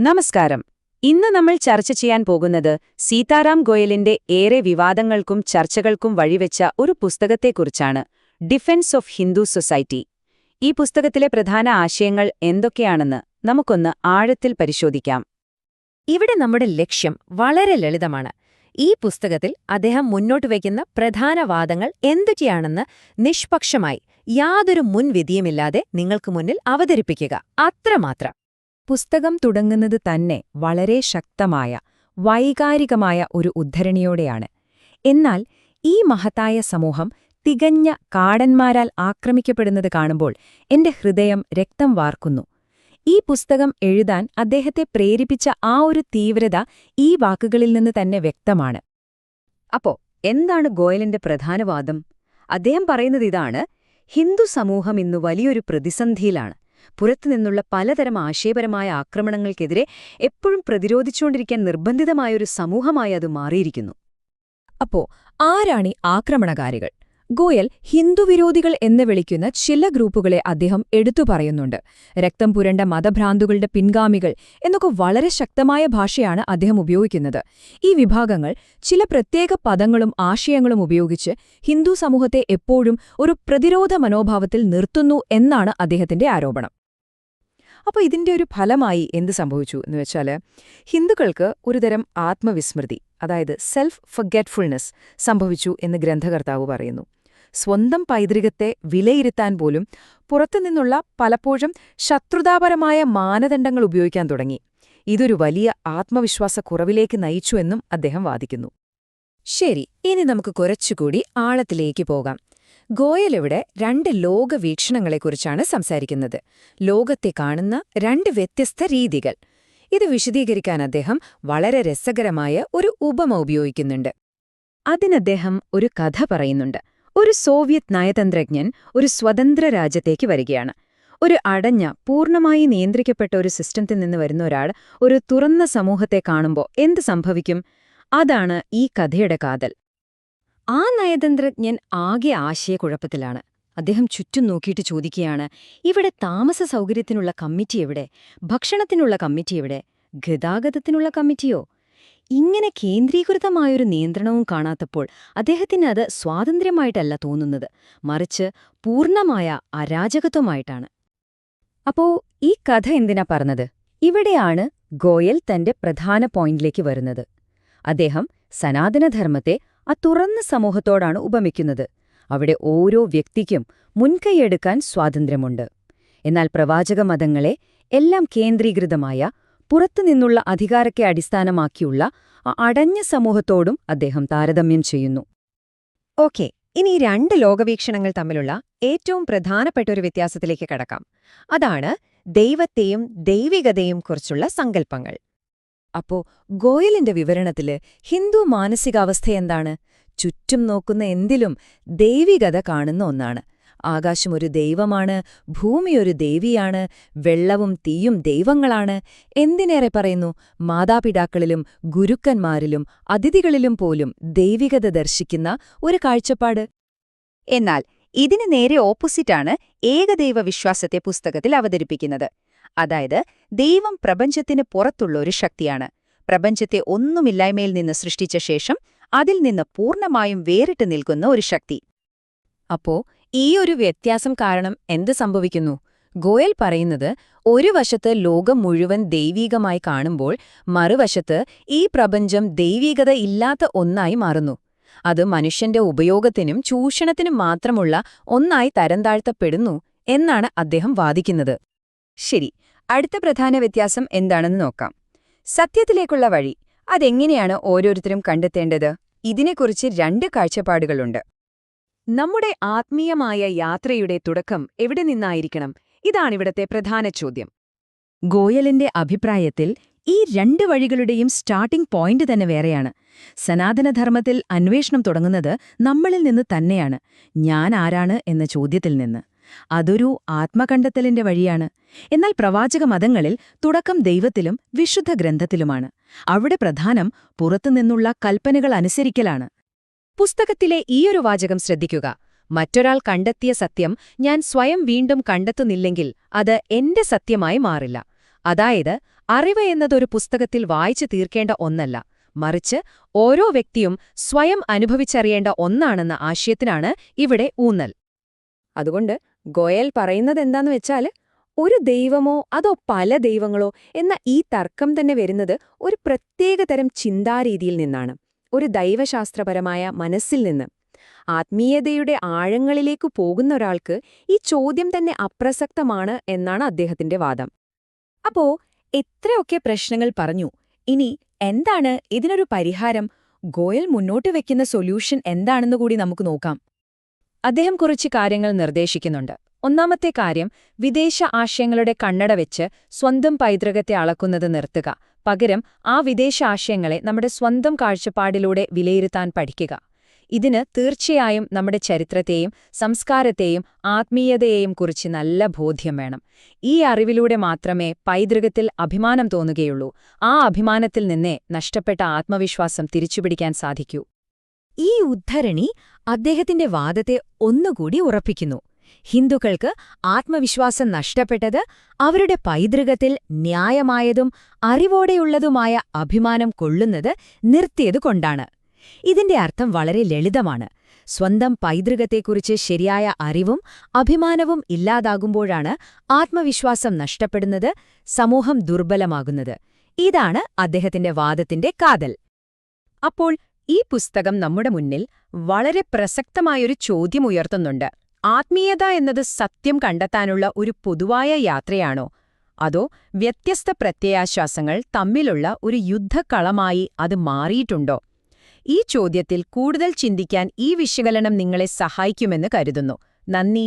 നമസ്കാരം. ഇന്ന് നമ്മൾ ചർച്ച ചെയ്യാൻ പോകുന്നത് സീതാറാം ഗോയലിന്റെ ഏറെ വിവാദങ്ങൾക്കും ചർച്ചകൾക്കും വഴിവെച്ച ഒരു പുസ്തകത്തെക്കുറിച്ചാണ് ഡിഫൻസ് ഓഫ് ഹിന്ദു സൊസൈറ്റി ഈ പുസ്തകത്തിലെ പ്രധാന ആശയങ്ങൾ എന്തൊക്കെയാണെന്ന് നമുക്കൊന്ന് ആഴത്തിൽ പരിശോധിക്കാം. ഇവിടെ നമ്മുടെ ലക്ഷ്യം വളരെ ലളിതമാണ്. ഈ പുസ്തകത്തിൽ അദ്ദേഹം മുന്നോട്ട് വയ്ക്കുന്ന പ്രധാന വാദങ്ങൾ എന്തൊക്കെയാണെന്ന് നിഷ്പക്ഷമായി യാതൊരു മുൻവിധിയുമില്ലാതെ നിങ്ങൾക്ക് മുന്നിൽ അവതരിപ്പിക്കുക. അത്രമാത്രം. പുസ്തകം തുടങ്ങുന്നത് തന്നെ വളരെ ശക്തമായ വൈകാരികമായ ഒരു ഉദ്ധരണിയോടെയാണ്. എന്നാൽ ഈ മഹത്തായ സമൂഹം തികഞ്ഞ കാടന്മാരാൽ ആക്രമിക്കപ്പെടുന്നത് കാണുമ്പോൾ എന്റെ ഹൃദയം രക്തം വാർക്കുന്നു. ഈ പുസ്തകം എഴുതാൻ അദ്ദേഹത്തെ പ്രേരിപ്പിച്ച ആ ഒരു തീവ്രത ഈ വാക്കുകളിൽ നിന്ന് തന്നെ വ്യക്തമാണ്. അപ്പോ എന്താണ് ഗോയലിന്റെ പ്രധാന വാദം അദ്ദേഹം പറയുന്നത് ഇതാണ് ഹിന്ദു സമൂഹം ഇന്ന് വലിയൊരു പ്രതിസന്ധിയിലാണ്. പുറത്തുനിന്നുള്ള പലതരം ആശയപരമായ ആക്രമണങ്ങൾക്കെതിരെ എപ്പോഴും പ്രതിരോധിച്ചുകൊണ്ടിരിക്കാൻ നിർബന്ധിതമായൊരു സമൂഹമായി അത് മാറിയിരിക്കുന്നു. അപ്പോ ആരാണീ ആക്രമണകാരികൾ? ഗോയൽ ഹിന്ദുവിരോധികൾ എന്ന് വിളിക്കുന്ന ചില ഗ്രൂപ്പുകളെ അദ്ദേഹം എടുത്തു പറയുന്നുണ്ട്. രക്തം പുരണ്ട മതഭ്രാന്തുകളുടെ പിൻഗാമികൾ എന്നൊക്കെ വളരെ ശക്തമായ ഭാഷയാണ് അദ്ദേഹം ഉപയോഗിക്കുന്നത്. ഈ വിഭാഗങ്ങൾ ചില പ്രത്യേക പദങ്ങളും ആശയങ്ങളും ഉപയോഗിച്ച് ഹിന്ദു സമൂഹത്തെ എപ്പോഴും ഒരു പ്രതിരോധ മനോഭാവത്തിൽ നിർത്തുന്നു എന്നാണ് അദ്ദേഹത്തിന്റെ ആരോപണം. അപ്പോൾ ഇതിന്റെ ഒരു ഫലമായി എന്ത് സംഭവിച്ചു എന്ന് വെച്ചാൽ ഹിന്ദുക്കൾക്ക് ഒരുതരം ആത്മവിസ്മൃതി അതായത് സെൽഫ് ഫർഗെറ്റ്ഫുൾനെസ് സംഭവിച്ചു എന്ന് ഗ്രന്ഥകർത്താവ് പറയുന്നു. സ്വന്തം പൈതൃകത്തെ വിലയിരുത്താൻ പോലും പുറത്തുനിന്നുള്ള പലപ്പോഴും ശത്രുതാപരമായ മാനദണ്ഡങ്ങൾ ഉപയോഗിക്കാൻ തുടങ്ങി. ഇതൊരു വലിയ ആത്മവിശ്വാസക്കുറവിലേക്ക് നയിച്ചുവെന്നും അദ്ദേഹം വാദിക്കുന്നു. ശരി ഇനി നമുക്ക് കുറച്ചുകൂടി ആഴത്തിലേക്ക് പോകാം. ഗോയലിവിടെ രണ്ട് ലോക വീക്ഷണങ്ങളെക്കുറിച്ചാണ് സംസാരിക്കുന്നത്. ലോകത്തെ കാണുന്ന രണ്ട് വ്യത്യസ്ത രീതികൾ. ഇത് വിശദീകരിക്കാൻ അദ്ദേഹം വളരെ രസകരമായ ഒരു ഉപമ ഉപയോഗിക്കുന്നുണ്ട്. അതിനദ്ദേഹം ഒരു കഥ പറയുന്നുണ്ട്. ഒരു സോവിയറ്റ് നയതന്ത്രജ്ഞൻ ഒരു സ്വതന്ത്ര രാജ്യത്തേക്ക് വരികയാണ്. ഒരു അടഞ്ഞ പൂർണമായി നിയന്ത്രിക്കപ്പെട്ട ഒരു സിസ്റ്റത്തിൽ നിന്ന് വരുന്ന ഒരാൾ ഒരു തുറന്ന സമൂഹത്തെ കാണുമ്പോൾ എന്ത് സംഭവിക്കും? അതാണ് ഈ കഥയുടെ കാതൽ. ആ നയതന്ത്രജ്ഞൻ ആകെ ആശയക്കുഴപ്പത്തിലാണ്. അദ്ദേഹം ചുറ്റും നോക്കിയിട്ട് ചോദിക്കുകയാണ് ഇവിടെ താമസ സൗകര്യത്തിനുള്ള കമ്മിറ്റി എവിടെ? ഭക്ഷണത്തിനുള്ള കമ്മിറ്റി എവിടെ? ഗതാഗതത്തിനുള്ള കമ്മിറ്റിയോ? ഇങ്ങനെ കേന്ദ്രീകൃതമായൊരു നിയന്ത്രണവും കാണാത്തപ്പോൾ അദ്ദേഹത്തിന് അത് സ്വാതന്ത്ര്യമായിട്ടല്ല തോന്നുന്നത്. മറിച്ച് പൂർണമായ അരാജകത്വമായിട്ടാണ്. അപ്പോ ഈ കഥ എന്തിനാ പറഞ്ഞത്? ഇവിടെയാണ് ഗോയൽ തന്റെ പ്രധാന പോയിന്റിലേക്ക് വരുന്നത്. അദ്ദേഹം സനാതനധർമ്മത്തെ ആ തുറന്ന സമൂഹത്തോടാണ് ഉപമിക്കുന്നത്. അവിടെ ഓരോ വ്യക്തിക്കും മുൻകൈയെടുക്കാൻ സ്വാതന്ത്ര്യമുണ്ട്. എന്നാൽ പ്രവാചക മതങ്ങളെ എല്ലാം കേന്ദ്രീകൃതമായ പുറത്തുനിന്നുള്ള അധികാരത്തെ അടിസ്ഥാനമാക്കിയുള്ള അടഞ്ഞ സമൂഹത്തോടും അദ്ദേഹം താരതമ്യം ചെയ്യുന്നു. ഓക്കെ ഇനി രണ്ട് ലോകവീക്ഷണങ്ങൾ തമ്മിലുള്ള ഏറ്റവും പ്രധാനപ്പെട്ട ഒരു വ്യത്യാസത്തിലേക്ക് കടക്കാം. അതാണ് ദൈവത്തെയും ദൈവികതയും കുറിച്ചുള്ള സങ്കല്പങ്ങൾ. അപ്പോ ഗോയലിന്റെ വിവരണത്തിൽ ഹിന്ദു മാനസികാവസ്ഥ എന്താണ്? ചുറ്റും നോക്കുന്ന എന്തിലും ദൈവികത കാണുന്ന ഒന്നാണ്. ആകാശം ഒരു ദൈവമാണ് ഭൂമി ഒരു ദേവിയാണ് വെള്ളവും തീയും ദൈവങ്ങളാണ്. എന്തിനേറെ പറയുന്നു? മാതാപിതാക്കളിലും ഗുരുക്കന്മാരിലും അതിഥികളിലും പോലും ദൈവികത ദർശിക്കുന്ന ഒരു കാഴ്ചപ്പാട്. എന്നാൽ ഇതിന് നേരെ ഓപ്പോസിറ്റാണ് ഏകദൈവ വിശ്വാസത്തെ പുസ്തകത്തിൽ അവതരിപ്പിക്കുന്നത്. അതായത് ദൈവം പ്രപഞ്ചത്തിന് പുറത്തുള്ള ഒരു ശക്തിയാണ്. പ്രപഞ്ചത്തെ ഒന്നുമില്ലായ്മയിൽ നിന്ന് സൃഷ്ടിച്ച ശേഷം അതിൽ നിന്ന് പൂർണമായും വേറിട്ട് നിൽക്കുന്ന ഒരു ശക്തി. അപ്പോ ഈ ഒരു വ്യത്യാസം കാരണം എന്ത് സംഭവിക്കുന്നു? ഗോയൽ പറയുന്നത് ഒരു വശത്ത് ലോകം മുഴുവൻ ദൈവീകമായി കാണുമ്പോൾ മറുവശത്ത് ഈ പ്രപഞ്ചം ദൈവീകത ഇല്ലാത്ത ഒന്നായി മാറുന്നു. അത് മനുഷ്യന്റെ ഉപയോഗത്തിനും ചൂഷണത്തിനും മാത്രമുള്ള ഒന്നായി തരംതാഴ്ത്തപ്പെടുന്നു എന്നാണ് അദ്ദേഹം വാദിക്കുന്നത്. ശരി അടുത്ത പ്രധാന വ്യത്യാസം എന്താണെന്ന് നോക്കാം. സത്യത്തിലേക്കുള്ള വഴി. അതെങ്ങനെയാണ് ഓരോരുത്തരും കണ്ടെത്തേണ്ടത്? ഇതിനെക്കുറിച്ച് രണ്ട് കാഴ്ചപ്പാടുകളുണ്ട്. നമ്മുടെ ആത്മീയമായ യാത്രയുടെ തുടക്കം എവിടെ നിന്നായിരിക്കണം? ഇതാണിവിടത്തെ പ്രധാന ചോദ്യം. ഗോയലിന്റെ അഭിപ്രായത്തിൽ ഈ രണ്ട് വഴികളുടെയും സ്റ്റാർട്ടിംഗ് പോയിന്റ് തന്നെ വേറെയാണ്. സനാതനധർമ്മത്തിൽ അന്വേഷണം തുടങ്ങുന്നത് നമ്മളിൽ നിന്ന് തന്നെയാണ്. ഞാൻ ആരാണ് എന്ന ചോദ്യത്തിൽ നിന്ന്. അതൊരു ആത്മകണ്ടെത്തലിന്റെ വഴിയാണ്. എന്നാൽ പ്രവാചക മതങ്ങളിൽ തുടക്കം ദൈവത്തിലും വിശുദ്ധ ഗ്രന്ഥത്തിലുമാണ്. അവിടെ പ്രധാനം പുറത്തുനിന്നുള്ള കൽപ്പനകൾ അനുസരിക്കലാണ്. പുസ്തകത്തിലെ ഈയൊരു വാചകം ശ്രദ്ധിക്കുക. മറ്റൊരാൾ കണ്ടെത്തിയ സത്യം ഞാൻ സ്വയം വീണ്ടും കണ്ടെത്തുന്നില്ലെങ്കിൽ അത് എന്റെ സത്യമായി മാറില്ല. അതായത് അറിവ് എന്നതൊരു പുസ്തകത്തിൽ വായിച്ചു തീർക്കേണ്ട ഒന്നല്ല. മറിച്ച് ഓരോ വ്യക്തിയും സ്വയം അനുഭവിച്ചറിയേണ്ട ഒന്നാണെന്ന ആശയത്തിനാണ് ഇവിടെ ഊന്നൽ. അതുകൊണ്ട് ഗോയൽ പറയുന്നതെന്താന്ന് വെച്ചാൽ ഒരു ദൈവമോ അതോ പല ദൈവങ്ങളോ എന്ന ഈ തർക്കം തന്നെ വരുന്നത് ഒരു പ്രത്യേകതരം ചിന്താരീതിയിൽ നിന്നാണ്. ഒരു ദൈവശാസ്ത്രപരമായ മനസ്സിൽ നിന്ന്. ആത്മീയതയുടെ ആഴങ്ങളിലേക്ക് പോകുന്ന ഒരാൾക്ക് ഈ ചോദ്യം തന്നെ അപ്രസക്തമാണ് എന്നാണ് അദ്ദേഹത്തിന്റെ വാദം. അപ്പോ എത്രയൊക്കെ പ്രശ്നങ്ങൾ പറഞ്ഞു. ഇനി എന്താണ് ഇതിനൊരു പരിഹാരം? ഗോയൽ മുന്നോട്ട് വെക്കുന്ന സൊല്യൂഷൻ എന്താണെന്ന് കൂടി നമുക്ക് നോക്കാം. അദ്ദേഹം കുറച്ച് കാര്യങ്ങൾ നിർദ്ദേശിക്കുന്നുണ്ട്. ഒന്നാമത്തെ കാര്യം വിദേശ ആശയങ്ങളുടെ കണ്ണട വെച്ച് സ്വന്തം പൈതൃകത്തെ അളക്കുന്നത് നിർത്തുക. പകരം ആ വിദേശ ആശയങ്ങളെ നമ്മുടെ സ്വന്തം കാഴ്ചപ്പാടിലൂടെ വിലയിരുത്താൻ പഠിക്കുക. ഇതിന് തീർച്ചയായും നമ്മുടെ ചരിത്രത്തെയും സംസ്കാരത്തെയും ആത്മീയതയെയും കുറിച്ച് നല്ല ബോധ്യം വേണം. ഈ അറിവിലൂടെ മാത്രമേ പൈതൃകത്തിൽ അഭിമാനം തോന്നുകയുള്ളൂ. ആ അഭിമാനത്തിൽ നിന്നേ നഷ്ടപ്പെട്ട ആത്മവിശ്വാസം തിരിച്ചുപിടിക്കാൻ സാധിക്കൂ. ഈ ഉദ്ധരണി അദ്ദേഹത്തിന്റെ വാദത്തെ ഒന്നുകൂടി ഉറപ്പിക്കുന്നു. ഹിന്ദുക്കൾക്ക് ആത്മവിശ്വാസം നഷ്ടപ്പെട്ടത് അവരുടെ പൈതൃകത്തിൽ ന്യായമായതും അറിവോടെയുള്ളതുമായ അഭിമാനം കൊള്ളുന്നത് നിർത്തിയതുകൊണ്ടാണ് ഇതിന്റെ അർത്ഥം വളരെ ലളിതമാണ്. സ്വന്തം പൈതൃകത്തെക്കുറിച്ച് ശരിയായ അറിവും അഭിമാനവും ഇല്ലാതാകുമ്പോഴാണ് ആത്മവിശ്വാസം നഷ്ടപ്പെടുന്നത് സമൂഹം ദുർബലമാകുന്നത്. ഇതാണ് അദ്ദേഹത്തിന്റെ വാദത്തിന്റെ കാതൽ. അപ്പോൾ ഈ പുസ്തകം നമ്മുടെ മുന്നിൽ വളരെ പ്രസക്തമായൊരു ചോദ്യം ഉയർത്തുന്നുണ്ട്. ആത്മീയത എന്നത് സത്യം കണ്ടെത്താനുള്ള ഒരു പൊതുവായ യാത്രയാണോ? അതോ വ്യത്യസ്ത പ്രത്യയാശ്വാസങ്ങൾ തമ്മിലുള്ള ഒരു യുദ്ധക്കളമായി അത് മാറിയിട്ടുണ്ടോ? ഈ ചോദ്യത്തിൽ കൂടുതൽ ചിന്തിക്കാൻ ഈ വിശകലനം നിങ്ങളെ സഹായിക്കുമെന്ന് കരുതുന്നു. നന്ദി.